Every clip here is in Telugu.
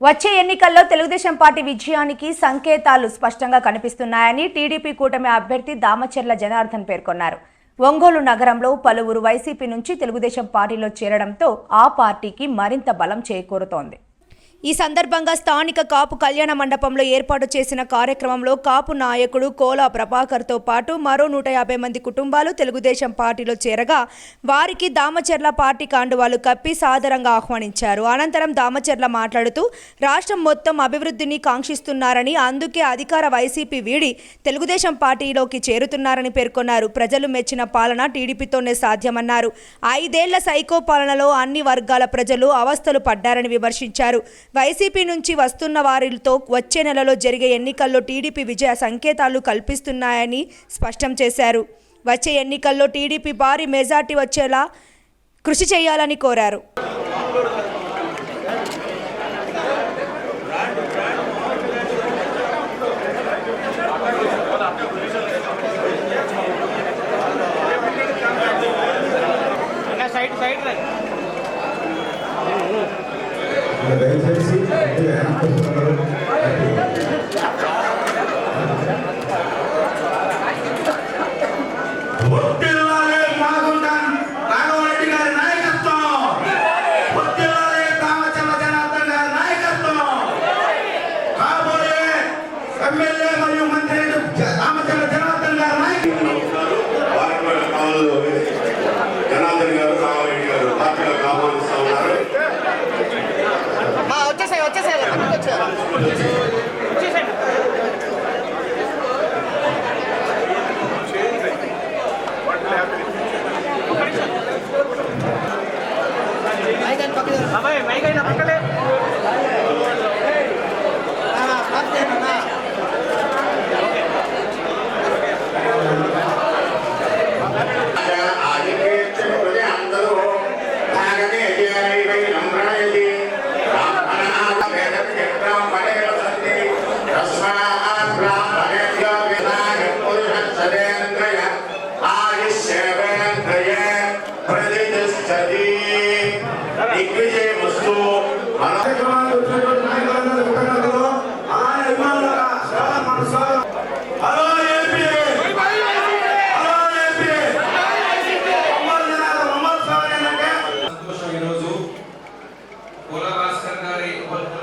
వచ్చే ఎన్నికల్లో తెలుగుదేశం పార్టీ విజయానికి సంకేతాలు స్పష్టంగా కనిపిస్తున్నాయని టీడీపీ కూటమి అభ్యర్థి దామచర్ల జనార్దన్ పేర్కొన్నారు. ఒంగోలు నగరంలో పలువురు వైసీపీ నుంచి తెలుగుదేశం పార్టీలో చేరడంతో ఆ పార్టీకి మరింత బలం చేకూరుతోంది. ఈ సందర్భంగా స్థానిక కాపు కళ్యాణ మండపంలో ఏర్పాటు చేసిన కార్యక్రమంలో కాపు నాయకుడు కోలా ప్రభాకర్తో పాటు మరో నూట యాభై మంది కుటుంబాలు తెలుగుదేశం పార్టీలో చేరగా వారికి దామచర్ల పార్టీ కాండువాలు కప్పి సాదరంగా ఆహ్వానించారు. అనంతరం దామచర్ల మాట్లాడుతూ రాష్ట్రం మొత్తం అభివృద్ధిని కాంక్షిస్తున్నారని అందుకే అధికార వైసీపీ వీడి తెలుగుదేశం పార్టీలోకి చేరుతున్నారని పేర్కొన్నారు. ప్రజలు మెచ్చిన పాలన టీడీపీతోనే సాధ్యమన్నారు. ఐదేళ్ళ సైకో పాలనలో అన్ని వర్గాల ప్రజలు అవస్థలు పడ్డారని విమర్శించారు. వైసీపీ నుంచి వస్తున్న వారితో వచ్చే నెలలో జరిగే ఎన్నికల్లో టీడీపీ విజయ సంకేతాలు కల్పిస్తున్నాయని స్పష్టం చేశారు. వచ్చే ఎన్నికల్లో టీడీపీ భారీ మెజార్టీ వచ్చేలా కృషి చేయాలని కోరారు. దయచేసి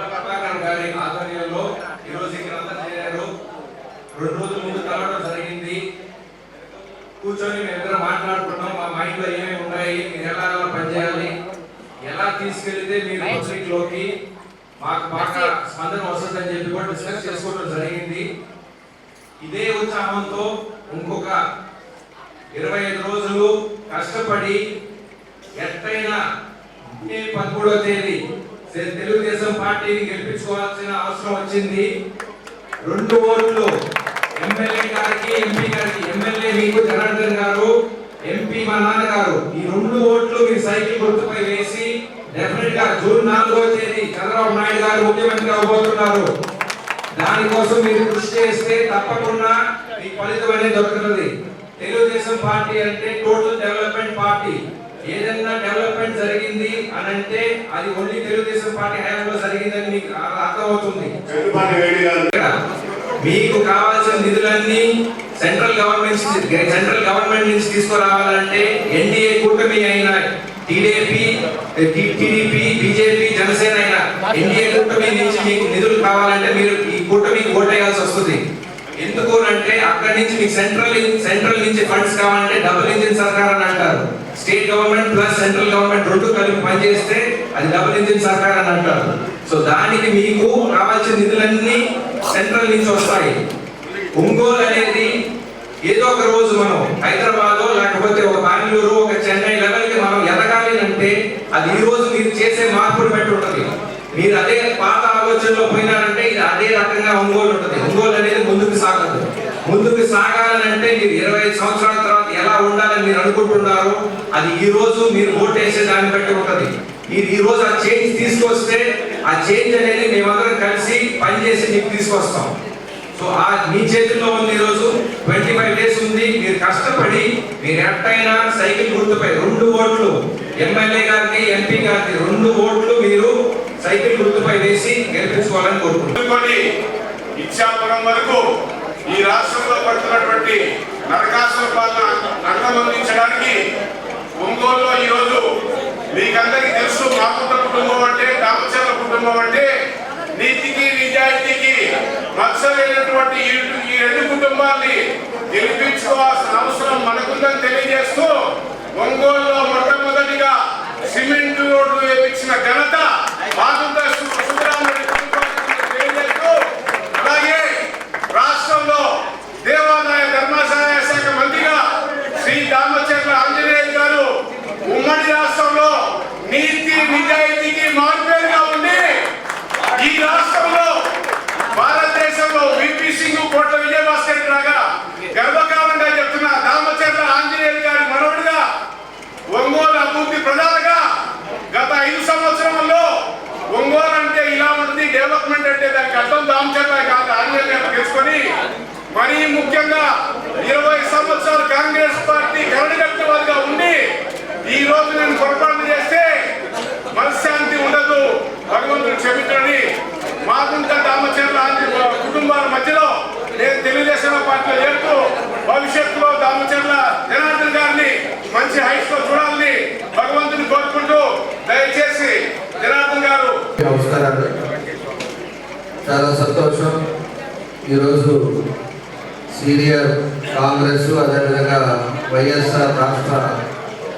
ప్రభాకర్ గారి ఆధ్వర్యంలో ఈరోజు ఇక్కడ చేరారు. రెండు రోజుల ముందు కలవడం జరిగింది. కూర్చొని మేమిద్దరం ఇద్దరు మాట్లాడుకున్నాం మా మైండ్లో ఏమేమి ఉన్నాయి? మీరు ఎలా పనిచేయాలి? ఎలా తీసుకెళ్తే మీరు పబ్లిక్లోకి మాకు బాగా స్పందన వస్తుందని చెప్పి కూడా డిస్కస్ చేసుకోవడం జరిగింది. ఇదే ఉత్సాహంతో ఇంకొక ఇరవై ఐదు రోజులు కష్టపడి ఎట్టయినా మే పదమూడవ తేదీ తెలుగుదేశం పార్టీని గెలిపించుకోవాల్సిన అవసరం వచ్చింది. రెండు ఓట్లు ఎమ్మెల్యే గారికి ఎంపీ గారికి ఎమ్మెల్యే మీకు జనార్దన్ గారు ఎంపీ మా నాన్నగారు ఈ రెండు ఓట్లు మీ సైకిల్ గుర్తుపై వేసి డెఫినెట్గా జూన్ నాలుగో తేదీ చంద్రబాబు నాయుడు గారు ముఖ్యమంత్రి అవబోతున్నారు. దానికోసం మీరు కృషి చేస్తే తప్పకుండా మీ ఫలితం అనేది దొరుకుతుంది. తెలుగుదేశం పార్టీ అంటే టోటల్ డెవలప్మెంట్ పార్టీ ఏదైనా డెవలప్మెంట్ జరిగింది అని అంటే అది ఓన్లీ తెలుగుదేశం పార్టీ హయాంలో జరిగిందని మీకు అర్థమవుతుంది. మీకు కావాల్సిన నిధులన్నీ సెంట్రల్ గవర్నమెంట్ సెంట్రల్ గవర్నమెంట్ నుంచి తీసుకురావాలంటే ఎన్డీఏ కూటమి అయిన టీడీపీ టీడీపీ బీజేపీ జనసేన అయిన ఎన్డీఏ కూటమి నుంచి మీకు నిధులు కావాలంటే మీరు ఈ కూటమికి ఓటేయాల్సి వస్తుంది. ఎందుకు అంటే అక్కడి నుంచి మీకు సెంట్రల్ సెంట్రల్ నుంచి ఫండ్స్ కావాలంటే డబుల్ ఇంజిన్ సర్కార్ అని అంటారు. State government plus central government రెండు కలిపి పనిచేస్తే అది డబుల్ ఇంజిన్ సర్కార్ అని అంటారు. సో దానికి మీకు కావాల్సిన నిధులన్నీ సెంట్రల్ నుంచి వస్తాయి. ఒంగోలు అనేది ఏదో ఒక రోజు మనం హైదరాబాద్ లేకపోతే ఒక బెంగళూరు ఒక చెన్నై లెవెల్కి మనం ఎదగాలి అంటే అది ఈ రోజు మీరు చేసే మార్పులు పెట్టి ఉంటది. మీరు అదే పాత ఆలోచనలో పోయినారంటే ఇది అదే రకంగా ఒంగోలు ఉంటుంది. ఒంగోలు అనేది ముందుకు సాగదు. ముందుకు సాగాలంటే మీరు ఇరవై ఐదు సంవత్సరాల తర్వాత ఎలా ఉండాలని మీరు అనుకుంటున్నారు అది ఈ రోజు మీరు ఓట్ వేసే దాన్ని బట్టి ఉంటది. మీరు ఈ రోజు ఆ చేంజ్ తీసుకొస్తే ఆ చేంజ్ అనేది మేమందరం కలిసి పనిచేసి మీకు తీసుకొస్తాం. సో ఆ మీ చేతుల్లో ఉంది ఈ రోజు ట్వంటీ ఫైవ్ డేస్ ఉంది. మీరు కష్టపడి మీరు ఎట్టయినా సైకిల్ గుర్తుపై రెండు ఓట్లు. ఎమ్మెల్యే గారికి ఎంపీ గారికి రెండు ఓట్లు మీరు సైకిల్ గుర్తుపై వేసి గెలిపించుకోవాలని కోరుకుంటున్నాను ఇచ్చాపురం వరకు ఈ రాష్ట్రంలో పడుతున్నటువంటి నరకాసుల పాలన అంతమొందించడానికి ఒంగోలులో ఈరోజు మీకందరికీ తెలుసు మాకుంట కుటుంబం అంటే రామచంద్ర కుటుంబం అంటే నీతికి నిజాయితీకి మత్సరైనటువంటి ఈ రెండు కుటుంబాల్ని గెలిపించుకోవాల్సిన అవసరం మనకుందని తెలియజేస్తూ ఒంగోలులో మొట్టమొదటిగా సిమెంట్ రోడ్లు వేయించిన ఘనత మాగుంట సు- సుబ్బరామరెడ్డి కుటుంబానికి తెలియజేస్తూ అలాగే రాష్ట్రంలో దేవాదాయ ధర్మాదాయ శాఖ మంత్రిగా శ్రీ దామచర్ల ఆంజనేయులు గారు ఉమ్మడి రాష్ట్రంలో నీతి నిజాయితీకి మార్పేరుగా ఉండి ఈ రాష్ట్రంలో భారతదేశంలో విపి సింగ్ కోట్ల విజయభాస్కర్ రాగా గర్వకారంగా చెప్తున్న దామచర్ల ఆంజనేయులు గారి మనవడిగా ఒంగోలు అభివృద్ధి ప్రధానగా గత ఐదు సంవత్సరంలో ఒంగోలు అంటే ఇలా ఉంటుంది డెవలప్మెంట్ అంటే దానికి అర్థం దామచర్ల కాదు ఆంజనేయులు గారు తెలుసుకొని మరీ ముఖ్యంగా ఇరవై సంవత్సరాలు కాంగ్రెస్ పార్టీ కరడుగట్టువాదిగా ఉండి ఈ రోజు నేను పొరపాటు చేస్తే మనశ్శాంతి ఉండదు భగవంతుడు క్షమించడని మాకుంట దామచర్ల ఆంజనేయ కుటుంబాల మధ్యలో నేను తెలుగుదేశం పార్టీలో చేరుతూ భవిష్యత్తులో దామచర్ల జనార్దన్ గారిని మంచి హైట్స్లో చూడాలని భగవంతుని కోరుకుంటూ దయచేసి జనార్దన్ గారు నమస్కారాలు చాలా సంతోషం ఈరోజు సీనియర్ కాంగ్రెస్ అదేవిధంగా వైఎస్ఆర్ రాష్ట్ర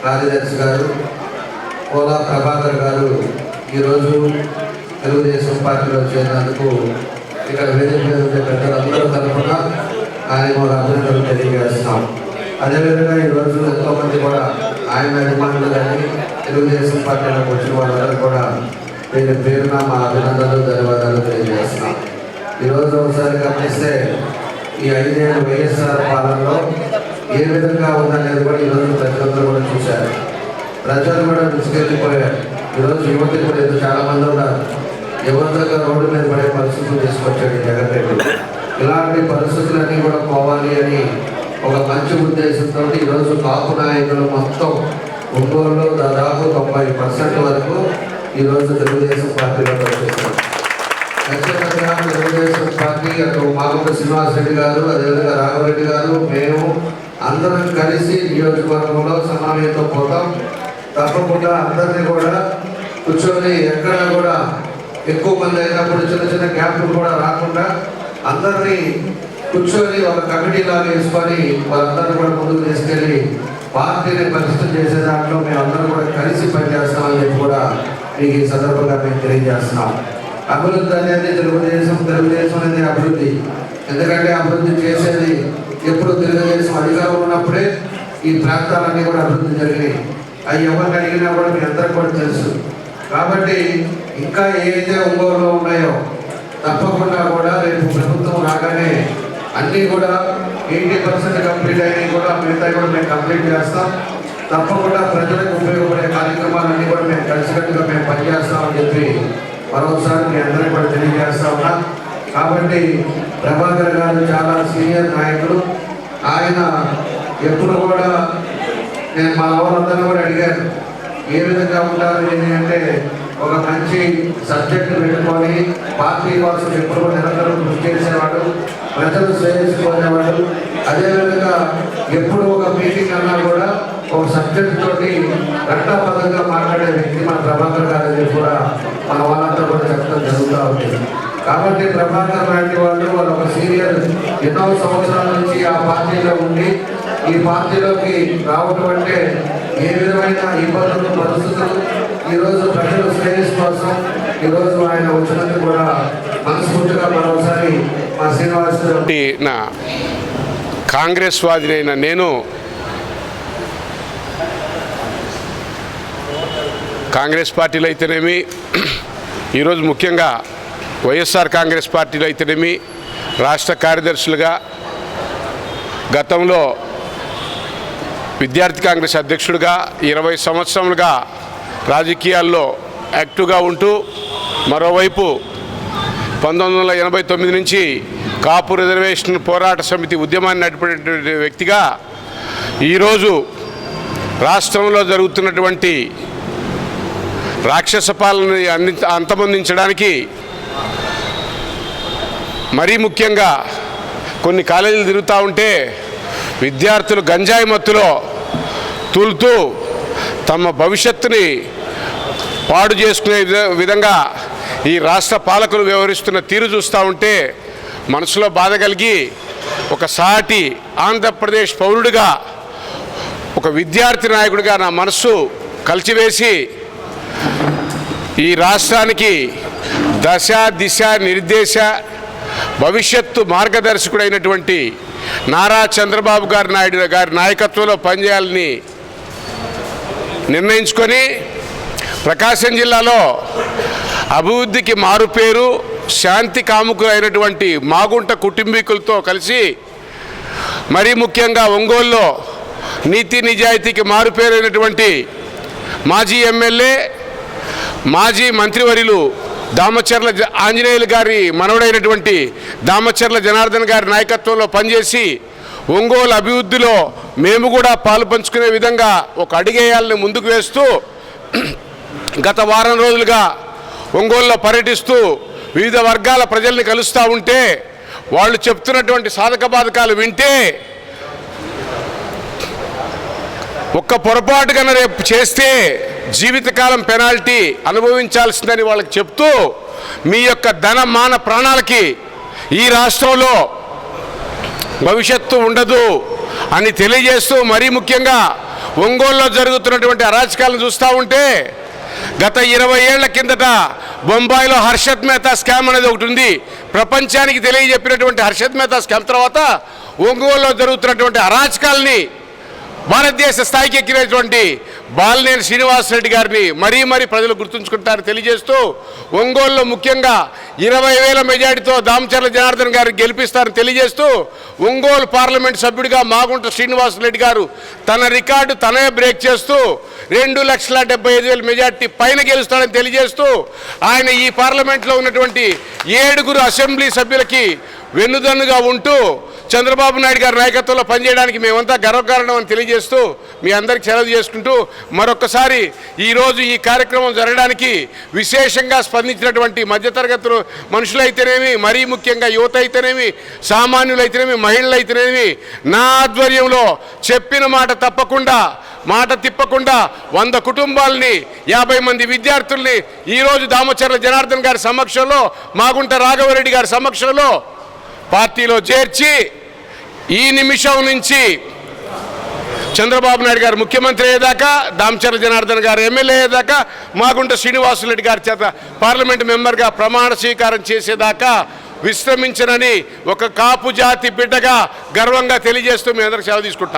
కార్యదర్శి గారు కోలా ప్రభాకర్ గారు ఈరోజు తెలుగుదేశం పార్టీలో చేరినందుకు ఇక్కడ వేదిక మీద ఉండే పెద్దలందరూ తరఫున ఆయన కూడా అభినందనలు తెలియజేస్తున్నాం అదేవిధంగా ఈరోజు ఎంతోమంది కూడా ఆయన అభిమానులు కానీ తెలుగుదేశం పార్టీలోకి వచ్చిన వాళ్ళందరూ కూడా పేరు పేరున మా అభినందనలు ధన్యవాదాలు తెలియజేస్తున్నాం. ఈరోజు ఒకసారి గమనిస్తే ఈ ఐదేళ్ళు వైఎస్ఆర్ పాలనలో ఏ విధంగా ఉందనేది కూడా ఈరోజు ప్రజలందరూ కూడా చూశారు. ప్రజలు కూడా విసుకెళ్ళిపోయారు ఈరోజు యువతి కూడా చాలా మంది ఉన్నారు. యువతగా రోడ్డు మీద పడే పరిస్థితులు తీసుకొచ్చాడు జగన్ రెడ్డి. ఇలాంటి పరిస్థితులన్నీ కూడా పోవాలి అని ఒక మంచి ఉద్దేశంతో ఈరోజు కాపు నాయకులు మొత్తం ఒంగోలులో దాదాపు తొంభై పర్సెంట్ వరకు ఈరోజు తెలుగుదేశం పార్టీలో వచ్చేసారు తెలుగుదేశం పార్టీ అటు మాగుంట శ్రీనివాస్ రెడ్డి గారు అదేవిధంగా రాఘవరెడ్డి గారు మేము అందరం కలిసి నియోజకవర్గంలో సమావేశంతో పోతాం. తప్పకుండా అందరినీ కూడా కూర్చొని ఎక్కడా కూడా ఎక్కువ మంది అయినప్పుడు చిన్న చిన్న గ్యాప్లు కూడా రాకుండా అందరినీ కూర్చొని ఒక కమిటీ లాగా వేసుకొని వాళ్ళందరినీ కూడా ముందుకు తీసుకెళ్ళి పార్టీని పరిస్థితి చేసే దాంట్లో మేము అందరం కూడా కలిసి పనిచేస్తామని చెప్పి కూడా మీకు ఈ సందర్భంగా మేము తెలియజేస్తున్నాం. అభివృద్ధి అనేది తెలుగుదేశం తెలుగుదేశం అనేది అభివృద్ధి. ఎందుకంటే అభివృద్ధి చేసేది ఎప్పుడు తెలుగుదేశం అధికారం ఉన్నప్పుడే ఈ ప్రాంతాలన్నీ కూడా అభివృద్ధి జరిగినాయి. అవి ఎవరిని అడిగినా కూడా మీ అందరికి కూడా తెలుసు. కాబట్టి ఇంకా ఏదైతే ఒంగోలులో ఉన్నాయో తప్పకుండా కూడా రేపు ప్రభుత్వం రాగానే అన్నీ కూడా ఎయిటీ పర్సెంట్ కంప్లీట్ అయినవి కూడా మిగతా కూడా మేము కంప్లీట్ చేస్తాం. తప్పకుండా ప్రజలకు ఉపయోగపడే కార్యక్రమాలన్నీ కూడా మేము కలిసికట్టుగా మేము పనిచేస్తామని చెప్పి మరోసారి మీ అందరికీ కూడా తెలియజేస్తా ఉన్నా. కాబట్టి ప్రభాకర్ గారు చాలా సీనియర్ నాయకుడు ఆయన ఎప్పుడు కూడా నేను మా వాళ్ళందరూ కూడా అడిగాను ఏ విధంగా ఉండాలి ఏంటంటే అంటే ఒక మంచి సబ్జెక్ట్ పెట్టుకొని పార్టీ కోసం ఎప్పుడు నిరంతరం కృషి చేసేవాడు ప్రజలు శ్రేయస్సుకునేవాడు అదేవిధంగా ఎప్పుడు ఒక మీటింగ్ అన్నా కూడా ఒక సబ్జెక్ట్ తోటి ఘంటాపదంగా మాట్లాడే వ్యక్తి మన ప్రభాకర్ గారు అని కూడా మన వాళ్ళంతా కూడా చెప్పడం జరుగుతూ ఉంది. కాబట్టి ప్రభాకర్ లాంటి వాళ్ళు వాళ్ళు ఒక సీనియర్ ఎన్నో సంవత్సరాల నుంచి ఆ పార్టీలో ఉండి ఈ పార్టీలోకి రావటం అంటే ఏ విధమైన ఇబ్బందులు పరిస్థితులు ఈరోజు ప్రజల శ్రేయస్ కోసం ఈరోజు ఆయన వచ్చినందుకు కూడా మనస్ఫూర్తిగా మరోసారి మా శ్రీనివాస్ నా కాంగ్రెస్ వాదినైన నేను కాంగ్రెస్ పార్టీలో అయితేనేమి ఈరోజు ముఖ్యంగా వైఎస్ఆర్ కాంగ్రెస్ పార్టీలో అయితేనేమి రాష్ట్ర కార్యదర్శులుగా గతంలో విద్యార్థి కాంగ్రెస్ అధ్యక్షుడిగా ఇరవై సంవత్సరములుగా రాజకీయాల్లో యాక్టివ్గా ఉంటూ మరోవైపు పంతొమ్మిది వందల ఎనభై తొమ్మిది నుంచి కాపు రిజర్వేషన్ పోరాట సమితి ఉద్యమాన్ని నడిపినటువంటి వ్యక్తిగా ఈరోజు రాష్ట్రంలో జరుగుతున్నటువంటి రాక్షస పాలనని అంది అంతమొందించడానికి మరీ ముఖ్యంగా కొన్ని కాలేజీలు తిరుగుతూ ఉంటే విద్యార్థులు గంజాయి మత్తులో తూలుతూ తమ భవిష్యత్తుని పాడు చేసుకునే విధంగా ఈ రాష్ట్ర పాలకులు వ్యవహరిస్తున్న తీరు చూస్తూ ఉంటే మనసులో బాధ కలిగి ఒక సాటి ఆంధ్రప్రదేశ్ పౌరుడిగా ఒక విద్యార్థి నాయకుడిగా నా మనస్సు కలిచివేసి ఈ రాష్ట్రానికి దశ దిశ నిర్దేశ భవిష్యత్తు మార్గదర్శకుడైనటువంటి నారా చంద్రబాబు గారి నాయుడు గారి నాయకత్వంలో పనిచేయాలని నిర్ణయించుకొని ప్రకాశం జిల్లాలో అభివృద్ధికి మారుపేరు శాంతి కాముకులైనటువంటి మాగుంట కుటుంబీకులతో కలిసి మరీ ముఖ్యంగా ఒంగోలులో నీతి నిజాయితీకి మారుపేరైనటువంటి మాజీ ఎమ్మెల్యే మాజీ మంత్రివర్యులు దామచర్ల జ- ఆంజనేయులు గారి మనవడైనటువంటి దామచర్ల జనార్దన్ గారి నాయకత్వంలో పనిచేసి ఒంగోలు అభివృద్ధిలో మేము కూడా పాలు పంచుకునే విధంగా ఒక అడిగేయాలని ముందుకు వేస్తూ గత వారం రోజులుగా ఒంగోలులో పర్యటిస్తూ వివిధ వర్గాల ప్రజల్ని కలుస్తూ ఉంటే వాళ్ళు చెప్తున్నటువంటి సాధక బాధకాలు వింటే ఒక్క పొరపాటు కన్నా రేపు చేస్తే జీవితకాలం పెనాల్టీ అనుభవించాల్సిందని వాళ్ళకి చెప్తూ మీ యొక్క ధన మాన ప్రాణాలకి ఈ రాష్ట్రంలో భవిష్యత్తు ఉండదు అని తెలియజేస్తూ మరీ ముఖ్యంగా ఒంగోలులో జరుగుతున్నటువంటి అరాచకాలను చూస్తూ ఉంటే గత ఇరవై ఏళ్ళ కిందట బొంబాయిలో హర్షద్ మెహతా స్కామ్ అనేది ఒకటి ఉంది. ప్రపంచానికి తెలియజెప్పినటువంటి హర్షద్ మెహతా స్కామ్ తర్వాత ఒంగోలులో జరుగుతున్నటువంటి అరాచకాల్ని భారతదేశ స్థాయికి ఎక్కినటువంటి బాలినేని శ్రీనివాసరెడ్డి గారిని మరీ మరీ ప్రజలు గుర్తుంచుకుంటారని తెలియజేస్తూ ఒంగోలులో ముఖ్యంగా ఇరవై వేల మెజార్టీతో దామచర్ల జనార్దన్ గారిని గెలిపిస్తారని తెలియజేస్తూ ఒంగోలు పార్లమెంట్ సభ్యుడిగా మాగుంట శ్రీనివాసరెడ్డి గారు తన రికార్డు తనే బ్రేక్ చేస్తూ రెండు లక్షల డెబ్బై ఐదు వేల మెజార్టీ పైన గెలుస్తాడని తెలియజేస్తూ ఆయన ఈ పార్లమెంట్లో ఉన్నటువంటి ఏడుగురు అసెంబ్లీ సభ్యులకి వెన్నుదన్నుగా ఉంటూ చంద్రబాబు నాయుడు గారి నాయకత్వంలో పనిచేయడానికి మేమంతా గర్వకారణం అని తెలియజేస్తూ మీ అందరికి సెలవు చేసుకుంటూ మరొకసారి ఈరోజు ఈ కార్యక్రమం జరగడానికి విశేషంగా స్పందించినటువంటి మధ్యతరగతులు మనుషులైతేనేమి మరీ ముఖ్యంగా యువత అయితేనేమి సామాన్యులైతేనేమి మహిళలు అయితేనేమి నా ఆధ్వర్యంలో చెప్పిన మాట తప్పకుండా మాట తిప్పకుండా వంద కుటుంబాలని యాభై మంది విద్యార్థుల్ని ఈరోజు దామచర్ల జనార్దన్ గారి సమక్షంలో మాగుంట రాఘవరెడ్డి గారి సమక్షంలో పార్టీలో చేర్చి ఈ నిమిషం నుంచి చంద్రబాబు నాయుడు గారు ముఖ్యమంత్రి అయ్యేదాకా దామచర్ల జనార్దన్ గారు ఎమ్మెల్యే అయ్యేదాకా మాగుంట శ్రీనివాసులరెడ్డి గారి చేత పార్లమెంట్ మెంబర్గా ప్రమాణ స్వీకారం చేసేదాకా విశ్రమించనని ఒక కాపు జాతి బిడ్డగా గర్వంగా తెలియజేస్తూ మీ అందరికి సెలవు తీసుకుంటాం